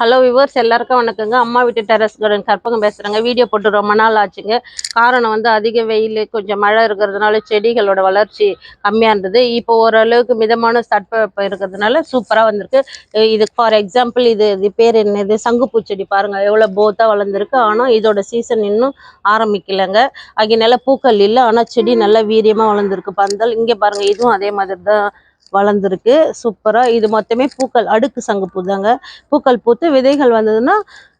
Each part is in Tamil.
ஹலோ விவர்ஸ் எல்லாருக்கும் வணக்கங்க. அம்மா வீட்டு டெரஸ் கார்டன் கற்பகம் பேசுகிறேங்க வீடியோ போட்டு ரொம்ப நாள் ஆச்சுங்க. காரணம் வந்து அதிக வெயில் கொஞ்சம் மழை இருக்கிறதுனால செடிகளோட வளர்ச்சி கம்மியாக இருந்தது. இப்போ ஓரளவுக்கு மிதமான தட்பவெப்பம் இருக்கிறதுனால சூப்பராக வந்திருக்கு. இது ஃபார் எக்ஸாம்பிள் இது இது பேர் என்னது? சங்குப்பூ செடி பாருங்க. எவ்வளோ போத்தாக வளர்ந்துருக்கு. ஆனால் இதோட சீசன் இன்னும் ஆரம்பிக்கலைங்க. அதனால பூக்கள் இல்லை ஆனால் செடி நல்லா வீரியமாக வளர்ந்துருக்கு. பந்தல் இங்கே பாருங்க இதுவும் அதே மாதிரி தான் வளர்ந்துருக்கு. சூப்பராக இது மொத்தமே பூக்கள் அடுக்கு சங்குப்பூ தாங்க பூக்கள் பூத்து விதைகள் வந்ததுன்னா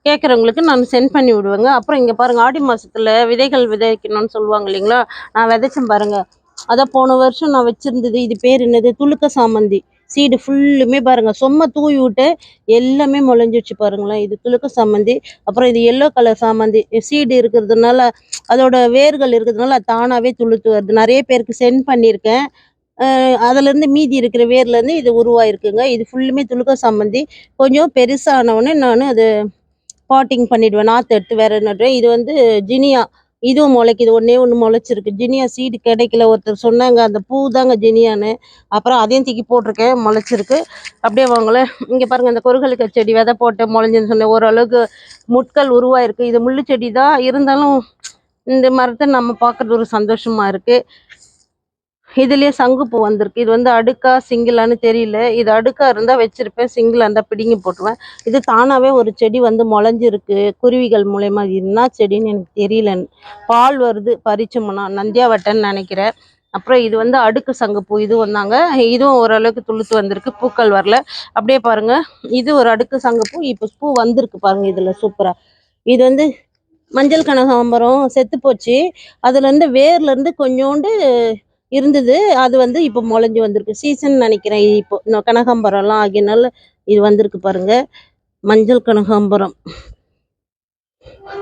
கேட்குறவங்களுக்கு நான் சென்ட் பண்ணி விடுவேங்க. அப்புறம் இங்கே பாருங்கள் ஆடி மாதத்தில் விதைகள் விதைக்கணும்னு சொல்லுவாங்க இல்லைங்களா? நான் விதைச்சேன் பாருங்கள் அதான் போன வருஷம் நான் வச்சிருந்தது இது பேர் என்னது? துளுக்க சாமந்தி. சீடு ஃபுல்லுமே பாருங்கள் சும்மா தூவி விட்டு எல்லாமே முளைஞ்சிடுச்சு பாருங்களேன். இது துளுக்க சாமந்தி. அப்புறம் இது எல்லோ கலர் சாமந்தி. சீடு இருக்கிறதுனால அதோட வேர்கள் இருக்கிறதுனால அது துளுத்து வருது. நிறைய பேருக்கு சென்ட் பண்ணியிருக்கேன். அதுலேருந்து மீதி இருக்கிற வேர்லேருந்து இது உருவாயிருக்குங்க. இது ஃபுல்லுமே துலுக்க சம்மந்தி. கொஞ்சம் பெருசானவுடனே நான் அது பாட்டிங் பண்ணிவிடுவேன் நாற்று எடுத்து வேற நடுவேன் இது வந்து ஜினியா. இதுவும் முளைக்குது. ஒன்றே ஒன்று முளைச்சிருக்கு. ஜினியா சீடு கிடைக்கல. ஒருத்தர் சொன்னாங்க அந்த பூ தாங்க ஜினியான்னு. அப்புறம் அதையும் தூக்கி போட்டிருக்கேன். முளைச்சிருக்கு. அப்படியே வாங்கலை. இங்கே பாருங்கள் இந்த கொருகளுக்கு செடி விதை போட்டு முளைஞ்சுன்னு சொன்னேன். ஓரளவுக்கு முட்கள் உருவாயிருக்கு. இது முள்ளு செடி தான் இருந்தாலும் இந்த மரத்தை நம்ம பார்க்கறது ஒரு சந்தோஷமாக இருக்குது இதுலயே சங்குப்பூ வந்திருக்கு. இது வந்து அடுக்கா சிங்கிளான்னு தெரியல. இது அடுக்கா இருந்தா வச்சிருப்பேன். சிங்கிளா இருந்தா பிடுங்கி போட்டுருவேன். இது தானாவே ஒரு செடி வந்து முளைஞ்சிருக்கு. குருவிகள் மூலயமா என்ன செடின்னு எனக்கு தெரியல. பால் வருது பறிச்சோம்னா நந்தியாவட்டன்னு நினைக்கிறேன். அப்புறம் இது வந்து அடுக்கு சங்குப்பூ இது வந்தாங்க. இதுவும் ஓரளவுக்கு துளுத்து வந்திருக்கு. பூக்கள் வரல. அப்படியே பாருங்க. இது ஒரு அடுக்கு சங்குப்பூ இப்போ பூ வந்திருக்கு பாருங்க இதுல சூப்பரா. இது வந்து மஞ்சள் கனகாம்பரம் செத்து போச்சு. அதுல இருந்து வேர்ல இருந்து கொஞ்சோண்டு இருந்தது. அது வந்து இப்போ முளைஞ்சு வந்திருக்கு. சீசன் நினைக்கிறேன். இப்போ இந்த கனகாம்பரம்லாம் ஆகியனால இது வந்திருக்கு பாருங்க. மஞ்சள் கனகாம்பரம்.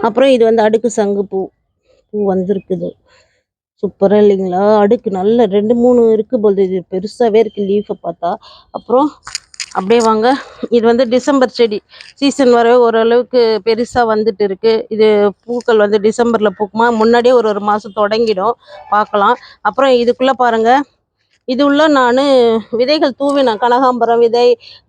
அப்புறம் இது வந்து அடுக்கு சங்கு பூ. பூ வந்திருக்குது சூப்பராக இல்லைங்களா? அடுக்கு நல்ல ரெண்டு மூணு இருக்கு போது இது. பெருசாகவே இருக்கு லீஃபை பார்த்தா. அப்புறம் அப்படியே வாங்க. இது வந்து டிசம்பர் செடி. சீசன் வர ஓரளவுக்கு பெருசாக வந்துட்டு இருக்குது இது பூக்கள் வந்து டிசம்பரில் பூக்குமா? முன்னாடியே ஒரு ஒரு மாதம் தொடங்கிடும். பார்க்கலாம். அப்புறம் இதுக்குள்ளே பாருங்க. இது உள்ள நான் விதைகள் தூவினேன் கனகாம்பரம் விதை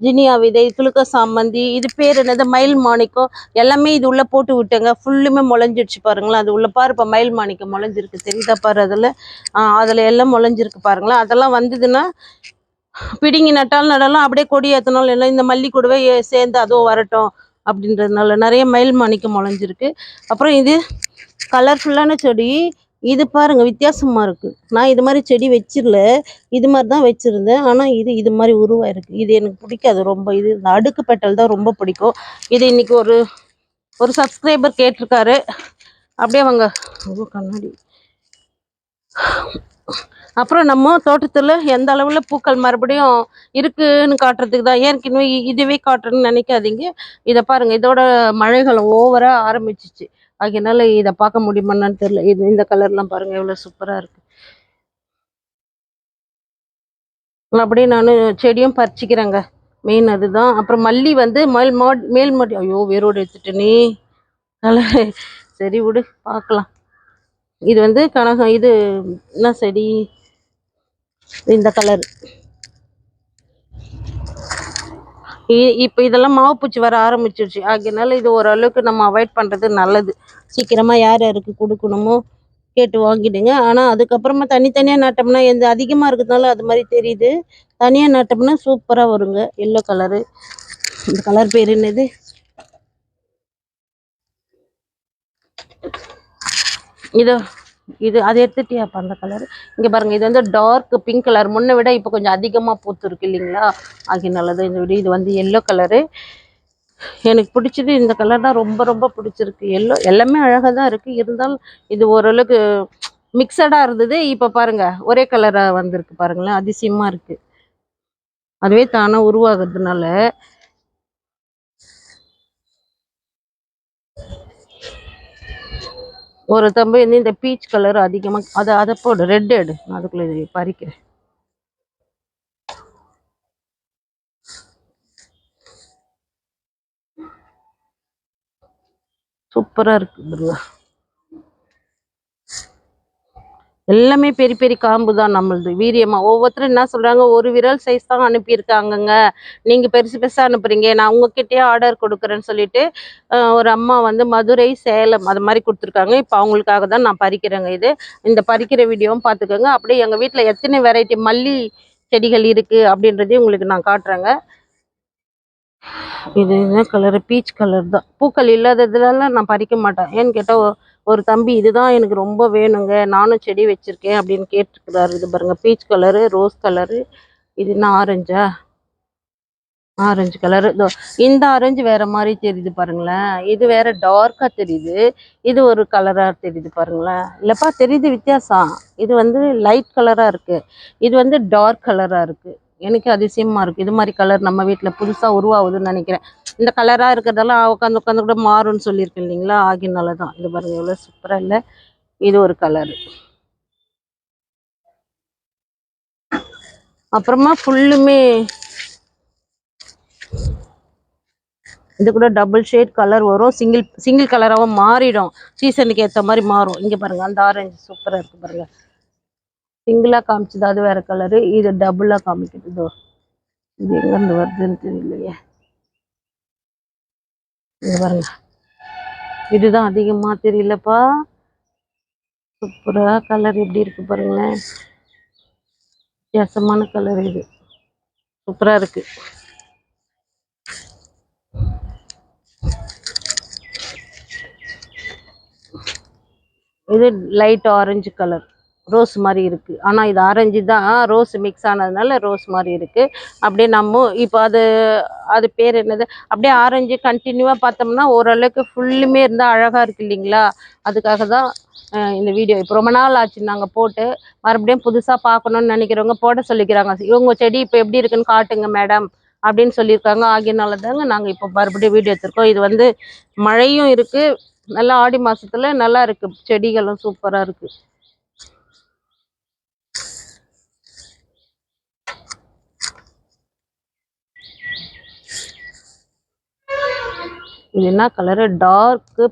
ஜினியா விதை துளுக்க சாமந்தி இது பேர் என்னது? மயில் மாணிக்கம். எல்லாமே இது உள்ளே போட்டு விட்டேங்க. ஃபுல்லுமே முளைஞ்சிடுச்சு பாருங்களேன். அது உள்ள பாரு இப்போ மயில் மாணிக்கம் முளைஞ்சிருக்கு. தெரியுதா பாரு அதில்? அதில் எல்லாம் முளைஞ்சிருக்கு பாருங்களேன். அதெல்லாம் வந்ததுன்னா பிடுங்கி நட்டாலும் நடலாம் அப்படியே கொடி ஏற்றினாலும் இல்லை இந்த மல்லி கூடவே சேர்ந்து அதுவும் வரட்டும் அப்படின்றதுனால நிறைய மயில் மாணிக்கம் முளைஞ்சிருக்கு. அப்புறம் இது கலர்ஃபுல்லான செடி. இது பாருங்க வித்தியாசமாக இருக்கு. நான் இது மாதிரி செடி வச்சிடல இது மாதிரி தான் வச்சிருந்தேன். ஆனால் இது இது மாதிரி உருவாயிருக்கு. இது எனக்கு பிடிக்காது ரொம்ப. இது இந்த அடுக்கு பெட்டல் தான் ரொம்ப பிடிக்கும். இது இன்னைக்கு ஒரு ஒரு சப்ஸ்கிரைபர் கேட்டிருக்காரு. அப்படியே வாங்க கண்ணாடி. அப்புறம் நம்ம தோட்டத்தில் எந்த அளவில் பூக்கள் மறுபடியும் இருக்குன்னு காட்டுறதுக்கு தான். ஏற்கனவே இ- இதுவே காட்டுறேன்னு நினைக்காதீங்க. இதை பாருங்க இதோட மழைகள் ஓவராக ஆரம்பிச்சிச்சு. அதனால இதை பார்க்க முடியுமான்னு தெரியல. இது இந்த கலர்லாம் பாருங்க எவ்வளோ சூப்பராக இருக்கு. அப்படியே நான் செடியும் பறிச்சிக்கிறேங்க. மெயின் அதுதான். அப்புறம் மல்லி வந்து மேல் மாட் மேல் மாடி ஐயோ வேரோடு எடுத்துட்டேனே. கலர் சரி விடு பார்க்கலாம். இது வந்து கனகம் இது என்ன செடி? இந்த கலர் இப்போ இதெல்லாம் மாவு பூச்சி வர ஆரம்பிச்சிருச்சு. அதனால இது ஓரளவுக்கு நம்ம அவாய்ட் பண்ணுறது நல்லது. சீக்கிரமாக யார் யாருக்கு கொடுக்கணுமோ கேட்டு வாங்கிடுங்க. ஆனால் அதுக்கப்புறமா தனித்தனியாக நட்டோம்னா எந்த அதிகமாக இருக்கிறதுனால அது மாதிரி தெரியுது. தனியாக நட்டோம்னா சூப்பராக வருங்க. எல்லோ கலரு இந்த கலர் பேர் என்னது? இதோ. இது அதை எடுத்துட்டியாப்பா அந்த கலர் இங்கே பாருங்கள் இது வந்து டார்க் பிங்க் கலர் முன்னே விட இப்போ கொஞ்சம் அதிகமாக பூத்துருக்கு இல்லைங்களா? ஆகினால தான் இந்த விட இது வந்து எல்லோ கலரு எனக்கு பிடிச்சது இந்த கலர் தான். ரொம்ப ரொம்ப பிடிச்சிருக்கு. எல்லோ எல்லாமே அழகாக தான் இருக்குது இருந்தாலும் இது ஓரளவுக்கு மிக்சடாக இருந்தது. இப்போ பாருங்க ஒரே கலராக வந்திருக்கு பாருங்களேன். அதிசயமாக இருக்குது அதுவே தானாக உருவாகிறதுனால ஒரு தம்பி வந்து இந்த பீச் கலர் அதிகமாக அதை அதை போடு ரெட் எடு. நான் அதுக்குள்ளே இது பறிக்கிறேன். சூப்பராக இருக்கு பாருங்க எல்லாமே பெரிய பெரிய காம்பு தான் நம்மளுது. வீரியமா ஒவ்வொருத்தரும் என்ன சொல்றாங்க ஒரு விரல் சைஸ் தான் அனுப்பியிருக்காங்கங்க. நீங்க பெருசு பெருசா அனுப்புறீங்க. நான் உங்ககிட்டயே ஆர்டர் கொடுக்குறேன்னு சொல்லிட்டு ஒரு அம்மா வந்து மதுரை சேலம் அது மாதிரி கொடுத்துருக்காங்க. இப்போ அவங்களுக்காக தான் நான் பறிக்கிறேங்க இது. இந்த பறிக்கிற வீடியோவும் பார்த்துக்கோங்க அப்படியே எங்க வீட்டில் எத்தனை வெரைட்டி மல்லி செடிகள் இருக்கு அப்படின்றதையும் உங்களுக்கு நான் காட்டுறேங்க. இது என்ன கலரு பீச் கலர் தான். பூக்கள் இல்லாததுலலாம் நான் பறிக்க மாட்டேன். ஏன்னு கேட்டால் ஒரு தம்பி இதுதான் எனக்கு ரொம்ப வேணுங்க. நானும் செடி வச்சுருக்கேன் அப்படின்னு கேட்டிருக்கிறாரு. இது பாருங்கள் பீச் கலரு ரோஸ் கலரு இது என்ன ஆரஞ்சா ஆரஞ்சு கலரு இதோ இந்த ஆரஞ்சு வேறு மாதிரி தெரியுது பாருங்களேன். இது வேறு டார்க்காக தெரியுது. இது ஒரு கலராக தெரியுது பாருங்களேன். இல்லைப்பா தெரியுது வித்தியாசம். இது வந்து லைட் கலராக இருக்குது இது வந்து டார்க் கலராக இருக்குது எனக்கு அதிசயமாக இருக்குது இது மாதிரி கலர் நம்ம வீட்டில் புதுசாக உருவாகுதுன்னு நினைக்கிறேன். இந்த கலராக இருக்கிறதெல்லாம் உட்காந்து உட்காந்து கூட மாறும்னு சொல்லியிருக்கேன் இல்லைங்களா? ஆகினால தான். இது பாருங்க எவ்வளோ சூப்பராக இல்லை. இது ஒரு கலர் அப்புறமா ஃபுல்லுமே இது கூட டபுள் ஷேட் கலர் வரும். சிங்கிள் சிங்கிள் கலராகவும் மாறிடும். சீசனுக்கு ஏற்ற மாதிரி மாறும். இங்கே பாருங்க அந்த ஆரஞ்சு சூப்பராக இருக்குது பாருங்கள் சிங்கிளாக காமிச்சது அது வேற கலரு இது டபுளாக காமிக்குது இதோ. இது எங்கேருந்து வருதுன்னு தெரியலையே. இது பாருங்க. இதுதான் அதிகமாக தெரியலப்பா. சூப்பரா கலர் எப்படி இருக்கு பாருங்களேன் வித்தியாசமான கலர் இது. சூப்பரா இருக்கு. இது லைட் ஆரஞ்சு கலர் ரோஸ் மாதிரி இருக்குது ஆனால் இது ஆரஞ்சு தான். ரோஸ் மிக்ஸ் ஆனதுனால ரோஸ் மாதிரி இருக்குது அப்படியே நம்ம இப்போ அது அது பேர் என்னது? அப்படியே ஆரஞ்சு கண்டினியூவாக பார்த்தோம்னா ஓரளவுக்கு ஃபுல்லுமே இருந்தால் அழகாக இருக்கு இல்லைங்களா? அதுக்காக தான் இந்த வீடியோ இப்போ ரொம்ப நாள் ஆச்சு நாங்கள் போட்டு. மறுபடியும் புதுசாக பார்க்கணுன்னு நினைக்கிறவங்க போட சொல்லிக்கிறாங்க. இவங்க செடி இப்போ எப்படி இருக்குன்னு காட்டுங்க மேடம் அப்படின்னு சொல்லியிருக்காங்க. ஆகியனால தாங்க நாங்கள் இப்போ மறுபடியும் வீடியோ எடுத்திருக்கோம். இது வந்து மழையும் இருக்குது நல்லா ஆடி மாதத்துல நல்லா இருக்குது செடிகளும் சூப்பராக இருக்குது இது என்ன கலரு டார்க்கு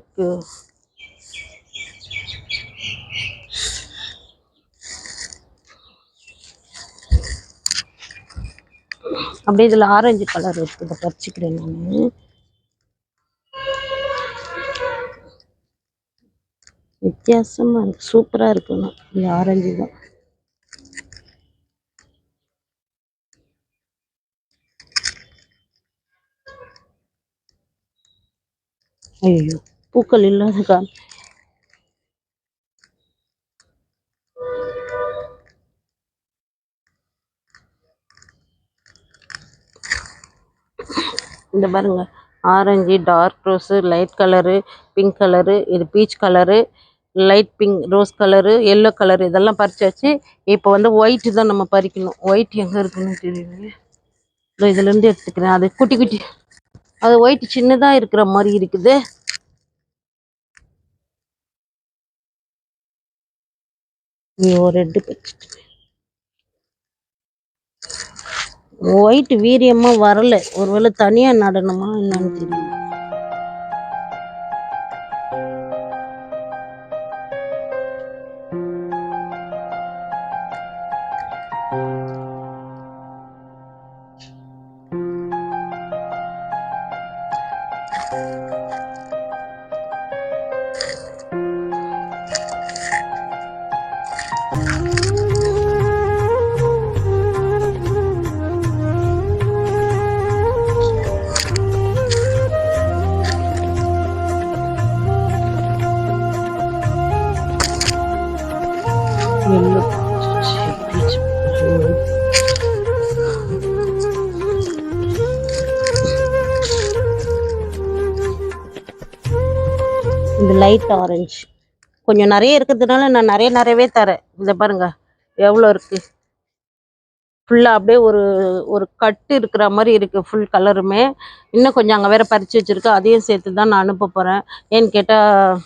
அப்படியே இதுல ஆரஞ்சு கலர் இருக்கு. இதை பறிச்சுக்கிறேன் நான். வித்தியாசமா இருக்கு. சூப்பரா இருக்குண்ணா இந்த ஆரஞ்சு தான். ஐயோ பூக்கள் இல்லாதக்கா இந்த பாருங்க orange dark rose light colour pink colour இது peach colour light pink rose colour yellow colour இதெல்லாம் பறிச்சாச்சு. இப்போ வந்து ஒயிட் தான் நம்ம பறிக்கணும். ஒயிட் எங்கே இருக்குன்னு தெரியல இதோ இதுல இருந்து எடுத்துக்கிறேன். அது குட்டி குட்டி அது ஒயிட் சின்னதா இருக்கிற மாதிரி இருக்குது. ஐயோ ரெட்டு ஒயிட் வீரியமா வரல. ஒருவேளை தனியா நடனமா என்னன்னு தெரியல. Light orange. கொஞ்சம் நிறைய இருக்கிறதுனால நான் நிறைய நிறையவே தரேன். இதை பாருங்க. எவ்வளோ இருக்கு? ஃபுல்லாக அப்படியே ஒரு ஒரு கட்டு இருக்கிற மாதிரி இருக்கு. ஃபுல் கலருமே இன்னும் கொஞ்சம் அங்கே வேற பறிச்சு வச்சிருக்கு அதையும் சேர்த்து தான் நான் அனுப்ப போறேன். ஏன்னு கேட்டால்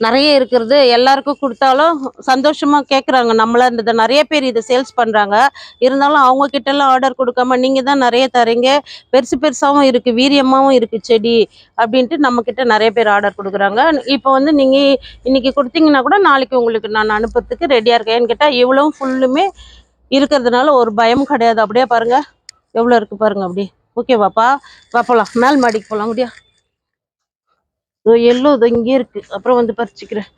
நிறைய இருக்கிறது. எல்லாருக்கும் கொடுத்தாலும் சந்தோஷமா கேட்குறாங்க நம்மள இந்த நிறைய பேர் இதை சேல்ஸ் பண்றாங்க. இருந்தாலும் அவங்க கிட்ட எல்லாம் ஆர்டர் கொடுக்காம நீங்க தான் நிறைய தரீங்க. பெருசு பெருசாவும் இருக்கு. வீரியமாவும் இருக்கு செடி அப்படின்ட்டு நம்ம கிட்ட நிறைய பேர் ஆர்டர் கொடுக்குறாங்க. இப்போ வந்து நீங்க இன்னைக்கு கொடுத்தீங்கன்னா கூட நாளைக்கு உங்களுக்கு நான் அனுப்புறதுக்கு ரெடியா இருக்கேன். ஏன்னு கேட்டா இவ்வளவும் ஃபுல்லுமே இருக்கிறதுனால ஒரு பயம் கிடையாது. அப்படியே பாருங்க. எவ்வளோ இருக்கு பாருங்க அப்படி ஓகேவாப்பா வா மேல் மாடிக்கு போலாம். முடியா? எல்லோ இதோ இங்கே இருக்கு. அப்புறம் வந்து பறிச்சுக்கிறேன்.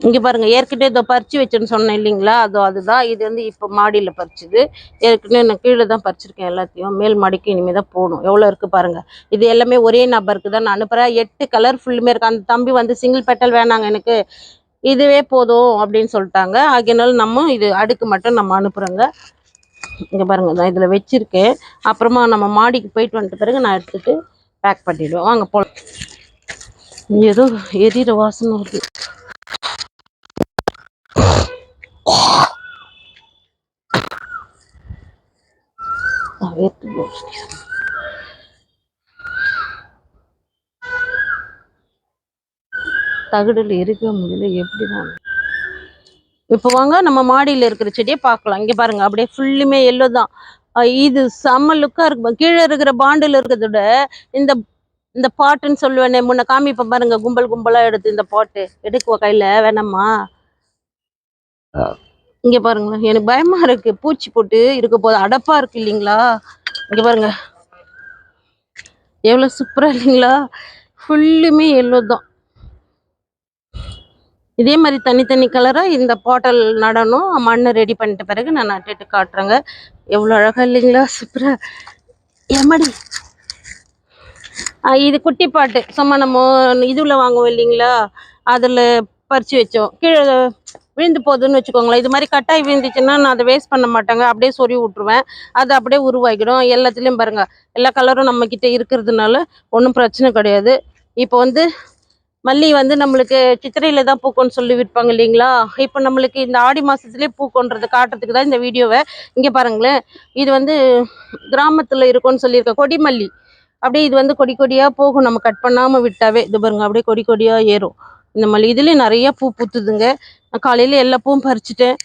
இங்க பாருங்க ஏற்கனவே இதோ பறிச்சு வச்சேன்னு சொன்னேன் இல்லைங்களா? அதோ அதுதான். இது வந்து இப்போ மாடியில் பறிச்சுது. ஏற்கனவே நான் கீழே தான் பறிச்சிருக்கேன் எல்லாத்தையும். மேல் மாடிக்கு இனிமேல் தான் போகணும். எவ்வளோ இருக்கு பாருங்க. இது எல்லாமே ஒரே நபருக்கு தான். நான் அனுப்புகிறேன் எட்டு கலர் ஃபுல்லுமே இருக்கு. அந்த தம்பி வந்து சிங்கிள் பெட்டல் வேணாங்க எனக்கு. இதுவே போதும் அப்படின்னு சொல்லிட்டாங்க. ஆகியனால நம்ம இது அடுக்கு மட்டும் நம்ம அனுப்புகிறோங்க இங்கே பாருங்க நான் இதில் வச்சிருக்கேன். அப்புறமா நம்ம மாடிக்கு போயிட்டு வந்துட்ட பிறகு நான் எடுத்துகிட்டு பேக் பண்ணிவிடுவேன் வாங்க போகலாம் ஏதோ எரியிற வாசனை வருது. வேர்த்து தகடுல இருக்க முடியல எப்படிதான்? இப்போ வாங்க நம்ம மாடியில இருக்கிற செடியை பார்க்கலாம். இங்க பாருங்க அப்படியே ஃபுல்லுமே எல்லோ தான். இது செம்ம லுக்கா இருக்கு. கீழே இருக்கிற பாண்டில் இருக்கிறத விட இந்த இந்த பாட்டுன்னு சொல்லுவேனே முன்ன காமிப்ப பாருங்க கும்பல் கும்பலா எடுத்து இந்த பாட்டு. எடுக்குவா கையில? வேணாமா இங்க பாருங்க எனக்கு பயமா இருக்கு. பூச்சி போட்டு இருக்க போது அடப்பா இருக்கு இல்லைங்களா? இங்க பாருங்க. எவ்வளவு சூப்பரா இல்லைங்களா? ஃபுல்லுமே எல்லோ தான். இதே மாதிரி தனித்தனி கலரா இந்த பாட்டல் நடணும். மண்ணை ரெடி பண்ணிட்ட பிறகு நான் நட்டுட்டு காட்டுறேங்க. எவ்வளவு அழகா இல்லைங்களா? சூப்பரா எமடி இது குட்டி பாட்டு. சும்மா நம்ம இதுல வாங்குவோம் இல்லைங்களா? அதில் பறிச்சு வச்சோம். கீழே விழுந்து போகுதுன்னு வச்சுக்கோங்களேன். இது மாதிரி கட்டாய் விழுந்துச்சுன்னா நான் அதை வேஸ்ட் பண்ண மாட்டேங்க. அப்படியே சொறி விட்டுருவேன். அது அப்படியே உருவாகிடும். எல்லாத்துலேயும் பாருங்கள் எல்லா கலரும் நம்மக்கிட்ட இருக்கிறதுனால ஒன்றும் பிரச்சனை கிடையாது. இப்போ வந்து மல்லி வந்து நம்மளுக்கு சித்திரையில் தான் பூக்கோன்னு சொல்லி விற்பாங்க இல்லைங்களா? இப்போ நம்மளுக்கு இந்த ஆடி மாதத்துலேயே பூக்கோன்றது காட்டுறதுக்கு தான் இந்த வீடியோவை. இங்கே பாருங்களேன். இது வந்து கிராமத்தில் இருக்கும்னு சொல்லியிருக்க கொடிமல்லி அப்படியே இது வந்து கொடி கொடியாக போகும். நம்ம கட் பண்ணாமல் விட்டாவே இது பாருங்க அப்படியே கொடி கொடியாக ஏறும். இந்த மல்லி இதுலேயும் நிறைய பூ பூத்துதுங்க. நான் காலையில் எல்லா பூவும் பறிச்சுட்டேன்.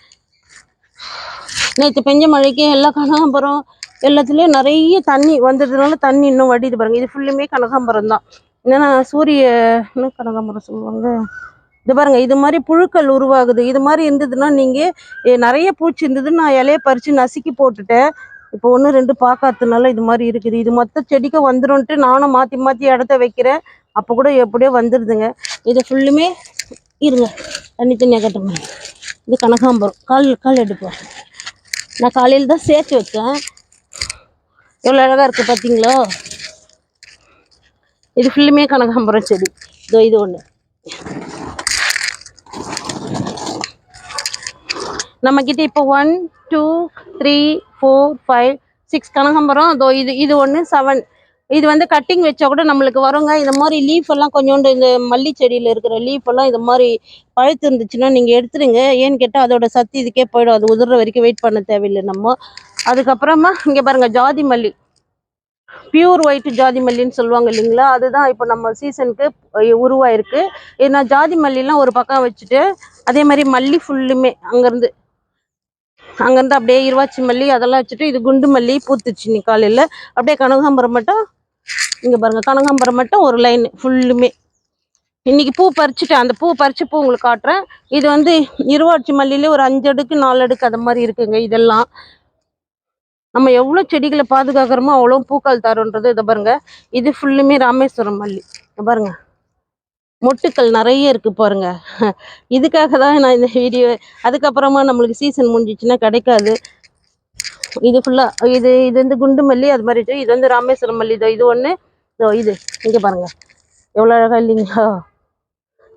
நேற்று பெஞ்ச மழைக்கு எல்லா கனகாம்பரம் எல்லாத்துலேயும் நிறைய தண்ணி வந்ததுனால தண்ணி இன்னும் வடிது பாருங்க. இது ஃபுல்லுமே கனகாம்பரம் தான். என்னன்னா சூரிய என்ன கனகாம்பரம் சொல்லுவாங்க? இது பாருங்க இது மாதிரி புழுக்கள் உருவாகுது. இது மாதிரி இருந்ததுன்னா நீங்கள் நிறைய பூச்சி இருந்ததுன்னு நான் இலையை பறித்து நசுக்கி போட்டுட்டேன். இப்போ ஒன்று ரெண்டு பார்க்காததுனால இது மாதிரி இருக்குது. இது மொத்த செடிக்கு வந்துரும்ன்ட்டு நானும் மாற்றி மாற்றி இடத்த வைக்கிறேன். அப்போ கூட எப்படியோ வந்துடுதுங்க இது ஃபுல்லுமே இருங்க. தண்ணி தண்ணியாக கட்டுங்க இது கனகாம்பரம். கால் கால் எடுப்போம். நான் காலையில் தான் சேர்த்து வச்சேன். எவ்வளோ அழகாக இருக்குது பார்த்தீங்களோ இது ஃபுல்லுமே கனகாம்பரம் செடி. இதோ இது ஒன்று நம்மக்கிட்ட இப்போ one two three four five six கனகாம்பரம். இதோ இது இது ஒன்று செவன் இது வந்து கட்டிங் வச்சா கூட நம்மளுக்கு வருங்க. இந்த மாதிரி லீஃப் எல்லாம் கொஞ்சோண்டு இந்த மல்லி செடியில் இருக்கிற லீஃப் எல்லாம் இது மாதிரி பழுத்து இருந்துச்சுன்னா நீங்கள் எடுத்துருங்க. ஏன்னு கேட்டால் அதோட சத்து இதுக்கே போயிடும். அது உதிர்ற வரைக்கும் வெயிட் பண்ண தேவையில்லை நம்ம. அதுக்கப்புறமா இங்கே பாருங்க ஜாதி மல்லி. பியூர் ஒயிட் ஜாதி மல்லின்னு சொல்லுவாங்க இல்லைங்களா? அதுதான் இப்போ நம்ம சீசனுக்கு உருவாயிருக்கு. ஏன்னா ஜாதி மல்லிலாம் ஒரு பக்கம் வச்சுட்டு அதே மாதிரி மல்லி ஃபுல்லுமே அங்கேருந்து அங்கேருந்து அப்படியே இருவாச்சி மல்லி அதெல்லாம் வச்சுட்டு இது குண்டு மல்லி பூத்துச்சு இன்னைக்கு காலையில். அப்படியே கனகாம்பரம் மட்டும் இங்கே பாருங்கள் கனகாம்பரம் மட்டும் ஒரு லைன் ஃபுல்லுமே இன்னைக்கு பூ பறிச்சுட்டேன் அந்த பூ பறித்து பூ உங்களுக்கு காட்டுறேன். இது வந்து இருவாச்சி மல்லியிலே ஒரு அஞ்சு அடுக்கு நாலு அடுக்கு அது மாதிரி இருக்குங்க இதெல்லாம். நம்ம எவ்வளோ செடிகளை பாதுகாக்கிறோமோ அவ்வளோ பூக்கள் தருன்றது இதை பாருங்கள் இது ஃபுல்லுமே ராமேஸ்வரம் மல்லி. பாருங்கள் மொட்டுக்கள் நிறைய இருக்கு பாருங்க. இதுக்காக தான் நான் இந்த வீடியோ அதுக்கப்புறமா நம்மளுக்கு சீசன் முடிஞ்சிச்சுன்னா கிடைக்காது. இது ஃபுல்லா இது இது வந்து குண்டு மல்லி அது மாதிரி இது வந்து ராமேஸ்வரம் மல்லி இதோ இது ஒன்று இதோ இது. இங்கே பாருங்க. எவ்வளோ அழகா இல்லைங்களா?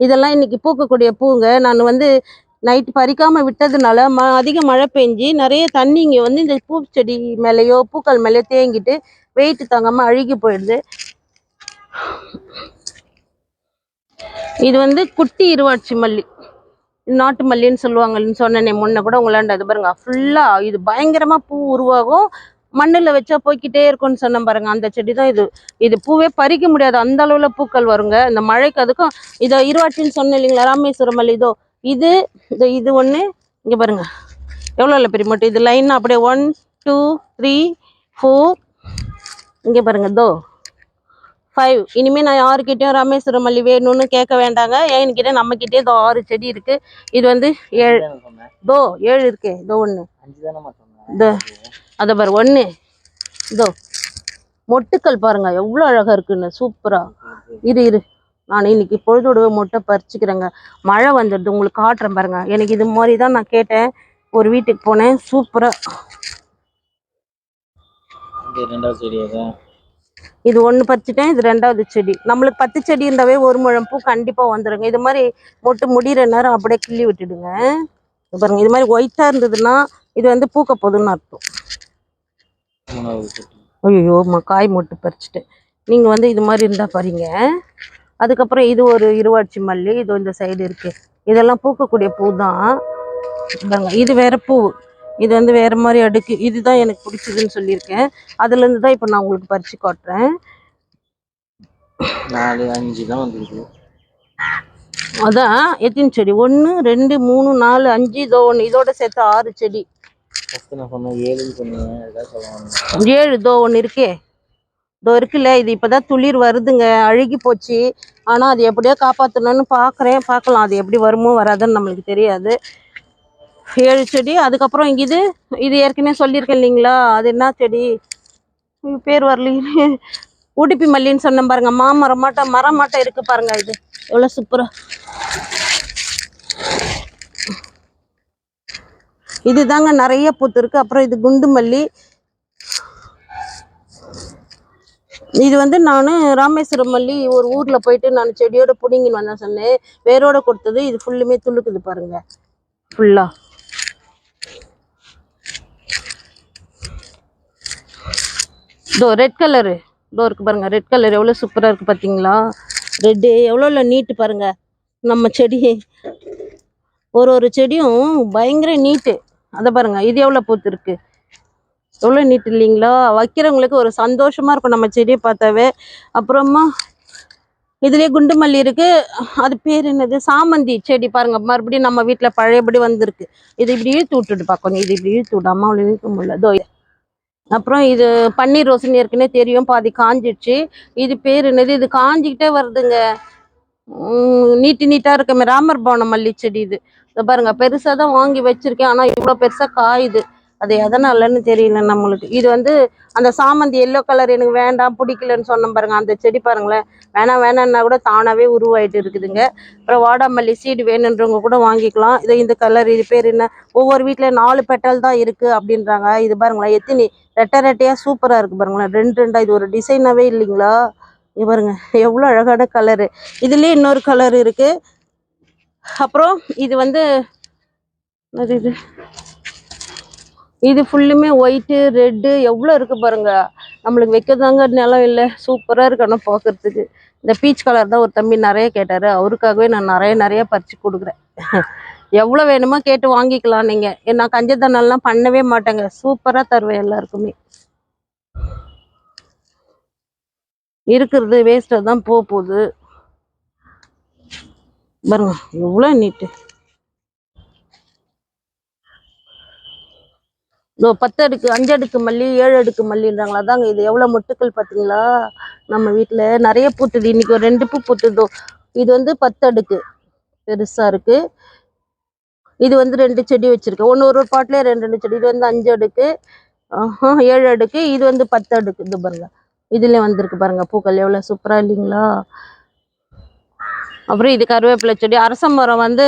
இதெல்லாம் இன்னைக்கு பூக்கக்கூடிய பூங்க. நான் வந்து நைட் பறிக்காம விட்டதுனால ம அதிக மழை பெஞ்சு நிறைய தண்ணி இங்கே வந்து இந்த பூச்செடி மேலேயோ பூக்கள் மேலேயோ தேங்கிட்டு வெயிட்டு தாங்காம அழுகி போயிடுது. இது வந்து குட்டி இருவாட்சி மல்லி. நாட்டு மல்லின்னு சொல்லுவாங்கன்னு சொன்னேன் முன்ன கூட உங்களாண்ட அது பாருங்க ஃபுல்லா இது பயங்கரமா பூ உருவாகும். மண்ணுல வச்சா போய்க்கிட்டே இருக்கும்னு சொன்னேன் பாருங்க. அந்த செடி தான் இது. இது பூவே பறிக்க முடியாது. அந்த அளவுல பூக்கள் வருங்க. இந்த மழைக்கு அதுக்கும் இதோ இருவாட்சின்னு சொன்னேன் இல்லைங்களா ராமேஸ்வரம் மல்லி. இதோ இது இந்த இது ஒண்ணு. இங்க பாருங்க. எவ்வளோ இல்லை பெரிய மட்டும் இது லைன் அப்படியே ஒன் டூ த்ரீ ஃபோர் இங்க பாருங்க இதோ. ஃபைவ் இனிமே நான் யாருக்கிட்டயும் ராமேஸ்வரம் மல்லி வேணும்னு கேட்க வேண்டாங்க. என்கிட்ட நம்ம கிட்டே இதோ ஆறு செடி இருக்கு. இது வந்து ஏழு. தானே சொன்னேன். தோ ஏழு இருக்கே. இதோ ஒன்று இந்த அதை பாரு ஒன்று இதோ மொட்டுக்கள் பாருங்க. எவ்வளோ அழகா இருக்குன்னு. சூப்பரா. இரு இரு. நான் இன்னைக்கு பொழுதோட மொட்டை பறிச்சுக்கிறேங்க. மழை வந்துடுது. உங்களுக்கு காட்டுறேன் பாருங்க. எனக்கு இது மாதிரி தான் நான் கேட்டேன். ஒரு வீட்டுக்கு போனேன். சூப்பரா. இது ஒன்று பறிச்சுட்டேன் இது ரெண்டாவது செடி. நம்மளுக்கு பத்து செடி இருந்தாவே ஒரு முழம் பூ கண்டிப்பாக வந்துடுங்க இது மாதிரி மொட்டு முடிகிற நேரம் அப்படியே கிள்ளி விட்டுடுங்க. பாருங்க இது மாதிரி ஒயிட்டாக இருந்ததுன்னா இது வந்து பூக்க போகுதுன்னு அர்த்தம். மூணாவது செடி. ஐயோ காய் மொட்டு பறிச்சுட்டேன். நீங்கள் வந்து இது மாதிரி இருந்தால் பாருங்க. அதுக்கப்புறம் இது ஒரு இருவாட்சி மல்லி இது இந்த சைடு இருக்கு. இதெல்லாம் பூக்கக்கூடிய பூ தான் இது வேற பூ. இது வந்து வேற மாதிரி அடுக்கு. இதுதான் எனக்கு பிடிச்சதுன்னு சொல்லியிருக்கேன். அதுலேருந்து தான் இப்போ நான் உங்களுக்கு பறிச்சு காட்டுறேன். நாலு அஞ்சு தான் வந்துருக்கு. அதான் எத்தனை செடி? ஒன்று ரெண்டு மூணு நாலு அஞ்சு இதோ ஒன்று இதோட சேர்த்து ஆறு செடி. ஏழு இதோ ஒன்று இருக்கே. இதோ இருக்குல்ல இது இப்போதான் துளிர் வருதுங்க. அழுகி போச்சு. ஆனால் அது எப்படியோ காப்பாற்றணும்னு பார்க்குறேன் பார்க்கலாம் அது எப்படி வருமோ வராதுன்னு நம்மளுக்கு தெரியாது. ஏழு செடி அதுக்கப்புறம் இங்க இது இது ஏற்கனவே சொல்லியிருக்கேன் இல்லைங்களா? அது என்ன செடி? பேர் வரலையே உடுப்பி மல்லின்னு சொன்னேன் பாருங்க. மாமரம் மாட்டம் மரம் மாட்டம் இருக்கு பாருங்க இது. எவ்வளோ சூப்பரா. இதுதாங்க நிறைய பூத்துருக்கு அப்புறம் இது குண்டு மல்லி. இது வந்து நான் ராமேஸ்வரம் மல்லி ஒரு ஊரில் போயிட்டு நான் செடியோட புடிங்கின்னு வந்தேன் சொன்னேன். வேரோட கொடுத்தது. இது ஃபுல்லுமே துளுக்குது பாருங்க. ஃபுல்லாக இதோ ரெட் கலரு இதோ இருக்குது பாருங்க. ரெட் கலர் எவ்வளோ சூப்பராக இருக்கு பார்த்தீங்களா ரெட்டு எவ்வளோ நீட்டு பாருங்க. நம்ம செடி ஒரு ஒரு செடியும் பயங்கர நீட்டு அதை பாருங்க இது எவ்வளோ பூத்துருக்கு? எவ்வளோ நீட் இல்லைங்களா? வைக்கிறவங்களுக்கு ஒரு சந்தோஷமா இருக்கும் நம்ம செடியை பார்த்தாவே. அப்புறமா இதுலேயே குண்டு மல்லி இருக்கு. அது பேர் என்னது? சாமந்தி செடி பாருங்க. மறுபடியும் நம்ம வீட்டில் பழையபடி வந்திருக்கு. இது இப்படி இழுத்து விட்டுட்டு பார்க்கணும். இது இப்படி இழுத்து விடாமல் அவ்வளோ இழுக்க முடியல. இதோ அப்புறம் இது பன்னீர் ரோஸ்னு ஏற்கனவே தெரியும். பாதி காஞ்சிடுச்சு. இது பேர் என்னது? இது காஞ்சிக்கிட்டே வருதுங்க. உம் நீட்டு நீட்டா இருக்க ராமர் பவன மல்லி செடி இது. இதை பாருங்க பெருசாக தான் வாங்கி வச்சிருக்கேன். ஆனா இவ்வளோ பெருசா காயுது. அது எதனாலன்னு தெரியல நம்மளுக்கு. இது வந்து அந்த சாமந்தி எல்லோ கலர் எனக்கு வேண்டாம் பிடிக்கலன்னு சொன்ன பாருங்க. அந்த செடி பாருங்களேன். வேணாம் வேணாம்னா கூட தானாகவே உருவாயிட்டு இருக்குதுங்க. அப்புறம் வாடாமல்லி சீடு வேணுன்றவங்க கூட வாங்கிக்கலாம். இது இந்த கலர் இது பேர் என்ன? ஒவ்வொரு வீட்ல நாலு பெட்டல் தான் இருக்கு அப்படின்றாங்க. இது பாருங்களேன் எத்தினி? ரெட்டை ரெட்டையா சூப்பரா இருக்கு பாருங்களேன். ரெண்டு ரெண்டா இது ஒரு டிசைனாகவே இல்லைங்களா? இது பாருங்க எவ்வளோ அழகான கலரு இதுலேயே இன்னொரு கலர் இருக்கு. அப்புறம் இது வந்து என்னது இது? இது ஃபுல்லுமே ஒயிட்டு ரெட்டு எவ்வளோ இருக்கு பாருங்க. நம்மளுக்கு வைக்கதாங்க நிலம் இல்லை. சூப்பராக இருக்கு ஆனால் இந்த பீச் கலர் தான் ஒரு தம்பி நிறைய கேட்டார். அவருக்காகவே நான் நிறைய நிறைய பறிச்சு கொடுக்குறேன். எவ்வளோ வேணுமோ கேட்டு வாங்கிக்கலாம் நீங்கள் நான் கஞ்சத்தனெல்லாம் பண்ணவே மாட்டேங்க. சூப்பராக தருவேன் எல்லாருக்குமே. இருக்கிறது வேஸ்ட்டாக தான் போக போகுது. பாருங்க எவ்வளோ நீட்டு பத்து அடுக்கு அஞ்சு அடுக்கு மல்லி ஏழு அடுக்கு மல்லின்றாங்களா? அதாங்க இது. எவ்வளோ மொட்டுக்கள் பார்த்தீங்களா நம்ம வீட்டில் நிறைய பூத்துது. இன்னைக்கு ஒரு ரெண்டு பூ பூத்துதோ. இது வந்து பத்து அடுக்கு பெருசா இருக்கு. இது வந்து ரெண்டு செடி வச்சிருக்கேன். ஒன்று ஒரு பாட்டிலே ரெண்டு ரெண்டு செடி. இது வந்து அஞ்சு அடுக்கு ஏழு அடுக்கு இது வந்து பத்து அடுக்கு இது பாருங்க. இதுல வந்திருக்கு பாருங்க பூக்கள். எவ்வளோ சூப்பரா இல்லைங்களா? அப்புறம் இது கருவேப்பிலை செடி. அரச மரம் வந்து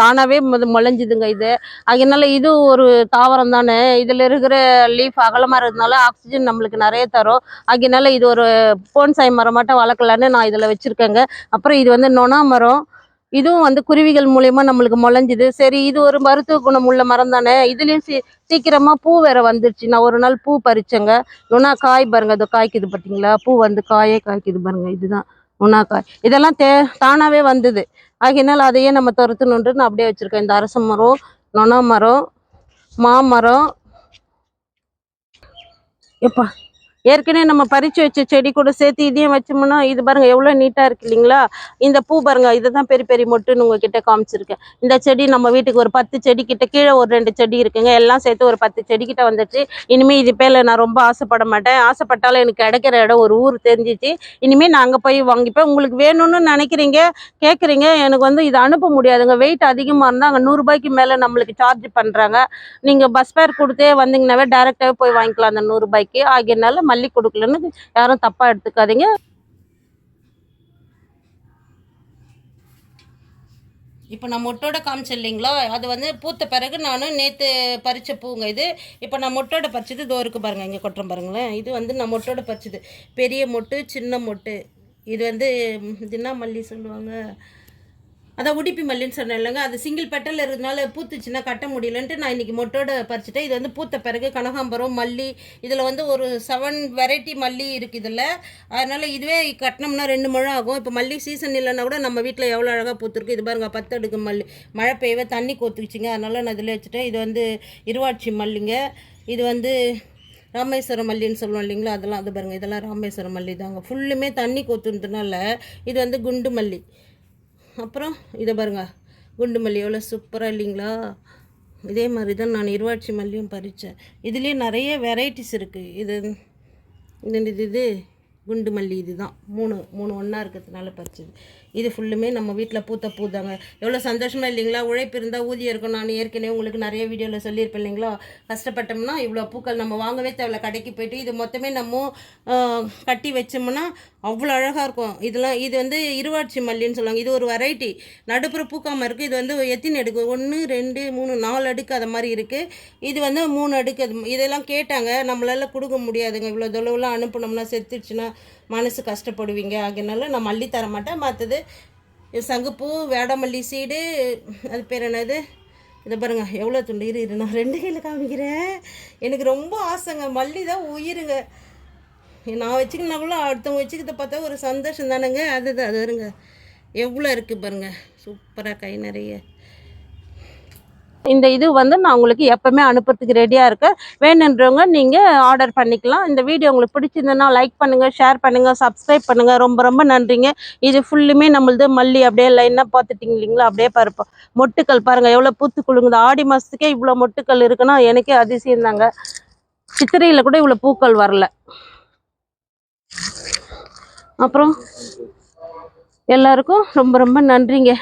தானாகவே முளைஞ்சிதுங்க இது. அதனால இது ஒரு தாவரம் தானே. இதில் இருக்கிற லீஃப் அகலமாக இருக்கிறதுனால ஆக்சிஜன் நம்மளுக்கு நிறைய தரும். அதனால இது ஒரு போன்சாய் மரம் மட்டும் வளர்க்கலான்னு நான் இதில் வச்சுருக்கேங்க. அப்புறம் இது வந்து நொனா மரம். இதுவும் வந்து குருவிகள் மூலயமா நம்மளுக்கு முளைஞ்சுது. சரி இது ஒரு மருத்துவ குணம் உள்ள மரம் தானே. இதுலேயும் சீ சீக்கிரமாக பூ வேற வந்துருச்சு. நான் ஒரு நாள் பூ பறிச்சேங்க. நுணா காய் பாருங்க அது காய்க்குது பார்த்தீங்களா பூ வந்து காயே காய்க்குது பாருங்க இதுதான். உண்ணாக்காய். இதெல்லாம் தே தானாவே வந்தது. ஆகினால் அதையே நம்ம துரத்தணுன்ட்டு நான் அப்படியே வச்சுருக்கேன். இந்த அரச மரம் நொணா மரம் மாமரம் எப்பா ஏற்கனவே நம்ம பறிச்சு வச்ச செடி கூட சேர்த்து இதையும் வச்சோம்னா இது பாருங்க எவ்வளோ நீட்டாக இருக்கு இல்லைங்களா? இந்த பூ பாருங்க இதுதான் பெரிய பெரிய மொட்டுன்னு உங்ககிட்ட காமிச்சிருக்கேன். இந்த செடி நம்ம வீட்டுக்கு ஒரு பத்து செடி கிட்ட கீழே ஒரு ரெண்டு செடி இருக்குங்க. எல்லாம் சேர்த்து ஒரு பத்து செடி கிட்ட வந்துச்சு இனிமே இது பேர்ல நான் ரொம்ப ஆசைப்பட மாட்டேன். ஆசைப்பட்டாலும் எனக்கு கிடைக்கிற இடம் ஒரு ஊர் தெரிஞ்சிச்சு. இனிமேல் நான் அங்கே போய் வாங்கிப்பேன். உங்களுக்கு வேணும்னு நினைக்கிறீங்க கேட்குறீங்க எனக்கு வந்து இதை அனுப்ப முடியாதுங்க. வெயிட் அதிகமாக இருந்தால் அங்கே நூறுரூபாய்க்கு மேலே நம்மளுக்கு சார்ஜ் பண்ணுறாங்க நீங்கள் பஸ் ஃபேர் கொடுத்தே வந்தீங்கன்னாவே டேரெக்டாகவே போய் வாங்கிக்கலாம் அந்த நூறுரூபாய்க்கு ஆகியனால மல்லி கொடுக்கலன்னு யாரும் தப்பாக எடுத்துக்காதீங்க. இப்போ நான் மொட்டோட காமிச்சேன் இல்லைங்களா? அது வந்து பூத்த பிறகு நான் நேற்று பறித்த பூங்க இது. இப்போ நான் மொட்டோட பறிச்சது இதோ இருக்கு பாருங்க இங்கே கொட்டுறேன் பாருங்களேன். இது வந்து நான் மொட்டோட பறிச்சது. பெரிய மொட்டு சின்ன மொட்டு. இது வந்து இது என்ன மல்லி சொல்லுவாங்க. அதான் உடுப்பி மல்லின்னு சொன்னேன் இல்லைங்க. அது சிங்கிள் பெட்டல் இருக்கிறதுனால பூத்துச்சுன்னா கட்ட முடியலன்ட்டு நான் இன்னைக்கு மொட்டோட பறிச்சிட்டேன். இது வந்து பூத்த பிறகு கனகாம்பரம் மல்லி இதில் வந்து ஒரு செவன் வெரைட்டி மல்லி இருக்குது இதில் அதனால் இதுவே கட்டினோம்னா ரெண்டு மழை ஆகும். இப்போ மல்லி சீசன் இல்லைன்னா கூட நம்ம வீட்டில் எவ்வளோ அழகாக பூத்துருக்கு இது பாருங்க பத்து அடுக்கு மல்லி. மழை பெய்வே தண்ணி கோத்துக்குச்சிங்க. அதனால் நான் இதில் வச்சுட்டேன். இது வந்து இருவாட்சி மல்லிங்க. இது வந்து ராமேஸ்வரம் மல்லின்னு சொல்லுவோம் இல்லைங்களா? அதெல்லாம் அது பாருங்கள் இதெல்லாம் ராமேஸ்வரம் மல்லி தாங்க. ஃபுல்லுமே தண்ணி கொத்துனதுனால இது வந்து குண்டு மல்லி. அப்புறம் இதை பாருங்க. குண்டு மல்லி எவ்வளோ சூப்பராக இல்லைங்களா? இதே மாதிரி தான் நான் இருவாட்சி மல்லியும் பறித்தேன் இதுலேயே நிறைய வெரைட்டிஸ் இருக்குது இது இது இது? குண்டு மல்லி இதுதான். மூணு மூணு ஒன்றா இருக்கிறதுனால பறிச்சது. இது ஃபுல்லுமே நம்ம வீட்டில் பூத்த பூ தாங்க எவ்வளோ சந்தோஷமாக இல்லைங்களா? உழைப்பு இருந்தால் ஊதியம் இருக்கும் நான் ஏற்கனவே உங்களுக்கு நிறைய வீடியோவில் சொல்லியிருப்பேன் இல்லைங்களா? கஷ்டப்பட்டோம்னா இவ்வளோ பூக்கள் நம்ம வாங்கவே தேவையில்ல. கடைக்கு போயிட்டு இது மொத்தமே நம்ம கட்டி வச்சோம்னா அவ்வளோ அழகாக இருக்கும். இதெல்லாம் இது வந்து இருவாட்சி மல்லின்னு சொல்லுவாங்க. இது ஒரு வெரைட்டி நடுப்புற பூக்காமல் இருக்குது இது வந்து எத்தனை அடுக்கு? ஒன்று ரெண்டு மூணு நாலு அடுக்கு அது மாதிரி இருக்குது இது வந்து மூணு அடுக்கு. அது இதெல்லாம் கேட்டாங்க. நம்மளால் கொடுக்க முடியாதுங்க. இவ்வளோ தொலைவுலாம் அனுப்புனோம்னா செத்துடுச்சுன்னா மனசு கஷ்டப்படுவீங்க. அதனால நான் மல்லி தர மாட்டேன். மற்றது சங்குப்பூ வேடமல்லி சீடு அது பேர் என்னது? இதை பாருங்க. எவ்வளோ துண்டு? இரு இரு. நான் ரெண்டு கையில் காமிக்கிறேன். எனக்கு ரொம்ப ஆசைங்க. மல்லி தான் உயிருங்க. நான் வச்சுக்கினாக்குள்ள அடுத்தவங்க வச்சுக்கிறத பார்த்தா ஒரு சந்தோஷம் தானேங்க. அதுதான் அது வருங்க. எவ்வளோ இருக்குது பாருங்க. சூப்பராக கை நிறைய. இந்த இது வந்து நான் உங்களுக்கு எப்பவுமே அனுப்புறதுக்கு ரெடியாக இருக்கேன். வேணுன்றவங்க நீங்கள் ஆர்டர் பண்ணிக்கலாம். இந்த வீடியோ உங்களுக்கு பிடிச்சிருந்ததுன்னா லைக் பண்ணுங்கள் ஷேர் பண்ணுங்கள் சப்ஸ்கிரைப் பண்ணுங்கள் ரொம்ப ரொம்ப நன்றிங்க. இது ஃபுல்லுமே நம்மளது மல்லி அப்படியே லைனாக பார்த்துட்டிங்க இல்லைங்களா? அப்படியே பருப்போம். மொட்டுக்கள் பாருங்கள் எவ்வளோ பூத்து குலுங்குது. ஆடி மாதத்துக்கே இவ்வளோ மொட்டுக்கள் இருக்குன்னா எனக்கே அதிசயம் தாங்க. சித்திரையில் கூட இவ்வளோ பூக்கள் வரல. அப்புறம் எல்லாருக்கும் ரொம்ப ரொம்ப நன்றிங்க.